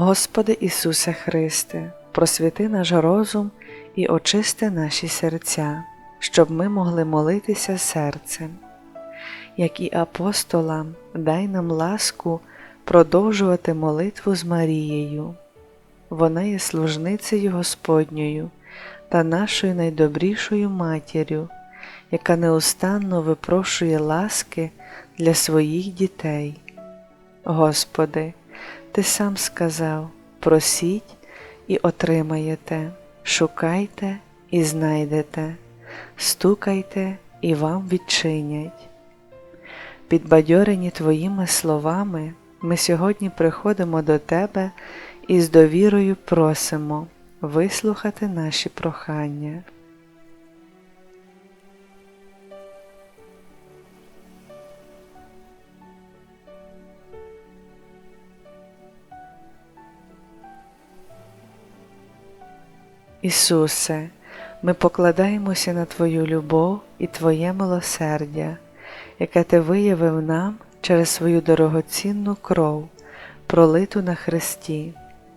Господи Ісусе Христе, просвіти наш розум і очисти наші серця, щоб ми могли молитися серцем. Як і апостолам, дай нам ласку продовжувати молитву з Марією. Вона є служницею Господньою та нашою найдобрішою матір'ю, яка неустанно випрошує ласки для своїх дітей. Господи, Ти сам сказав: просіть і отримаєте, шукайте і знайдете, стукайте і вам відчинять. Підбадьорені Твоїми словами, ми сьогодні приходимо до Тебе і з довірою просимо вислухати наші прохання. Ісусе, ми покладаємося на Твою любов і Твоє милосердя, яке Ти виявив нам через свою дорогоцінну кров, пролиту на Христі.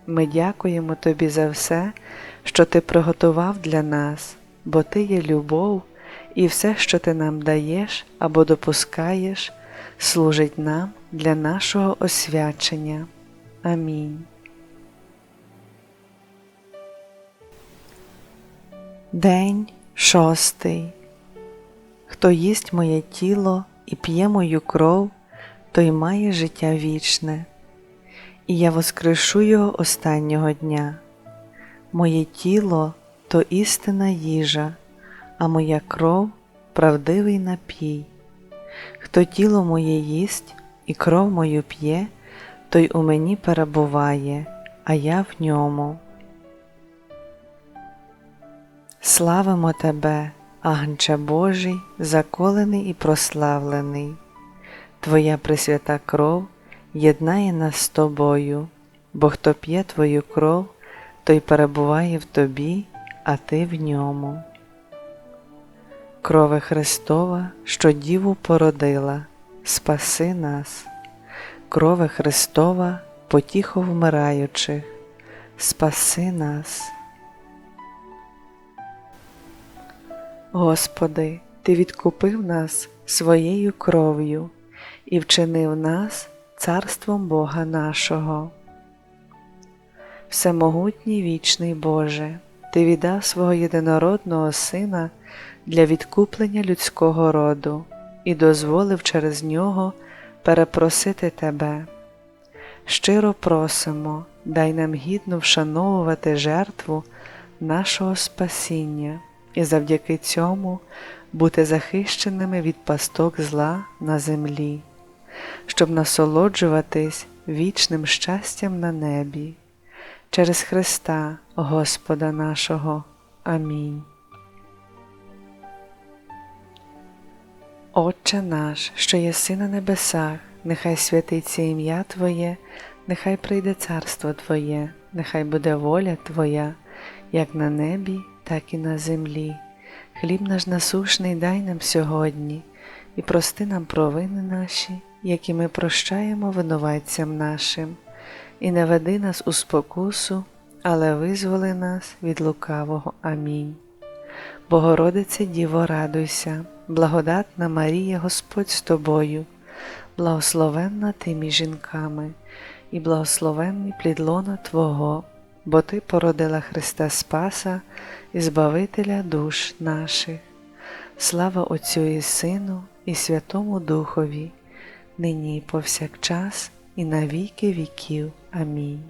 Ми дякуємо Тобі за все, що Ти приготував для нас, бо Ти є любов, і все, що Ти нам даєш або допускаєш, служить нам для нашого освячення. Амінь. День шостий. Хто їсть моє тіло і п'є мою кров, той має життя вічне, і я воскрешу його останнього дня. Моє тіло то істина їжа, а моя кров правдивий напій. Хто тіло моє їсть і кров мою п'є, той у мені перебуває, а я в ньому. Славимо Тебе, Агнче Божий, заколений і прославлений. Твоя пресвята кров єднає нас з тобою, бо хто п'є Твою кров, той перебуває в тобі, а ти в ньому. Крови Христова, що Діву породила, спаси нас, крови Христова, потіху вмираючих, спаси нас. Господи, Ти відкупив нас своєю кров'ю і вчинив нас царством Бога нашого. Всемогутній вічний Боже, Ти віддав свого єдинородного Сина для відкуплення людського роду і дозволив через нього перепросити Тебе. Щиро просимо, дай нам гідно вшановувати жертву нашого спасіння і завдяки цьому бути захищеними від пасток зла на землі, щоб насолоджуватись вічним щастям на небі, через Христа Господа нашого. Амінь. Отче наш, що єси на небесах, нехай святиться ім'я Твоє, нехай прийде царство Твоє, нехай буде воля Твоя, як на небі, так і на землі. Хліб наш насушний дай нам сьогодні, і прости нам провини наші, які ми прощаємо винуватцям нашим, і не веди нас у спокусу, але визволи нас від лукавого. Амінь. Богородице Діво, радуйся, благодатна Марія, Господь з тобою, благословенна ти між жінками, і благословенний плід лона Твого, бо Ти породила Христа Спаса і Збавителя душ наших. Слава Отцю і Сину, і Святому Духові, нині і повсякчас, і на віки віків. Амінь.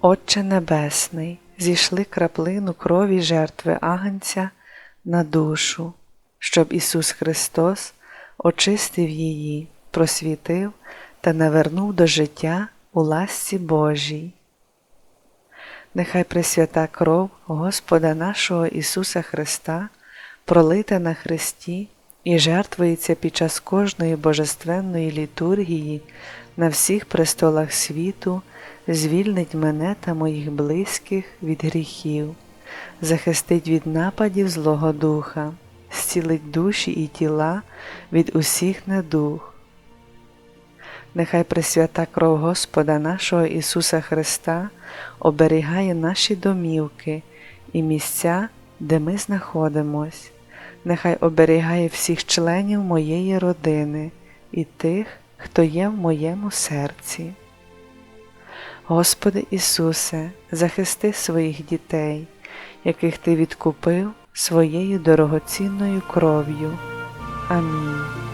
Отче Небесний, зійшли краплину крові жертви Агнця на душу, щоб Ісус Христос очистив її, просвітив та навернув до життя у ласці Божій. Нехай Пресвята кров Господа нашого Ісуса Христа, пролита на Христі і жертвується під час кожної божественної літургії на всіх престолах світу, звільнить мене та моїх близьких від гріхів, захистить від нападів Злого Духа, зцілить душі і тіла від усіх недух. Нехай пресвята кров Господа нашого Ісуса Христа оберігає наші домівки і місця, де ми знаходимось. Нехай оберігає всіх членів моєї родини і тих, хто є в моєму серці. Господи Ісусе, захисти своїх дітей, яких Ти відкупив своєю дорогоцінною кров'ю. Амінь.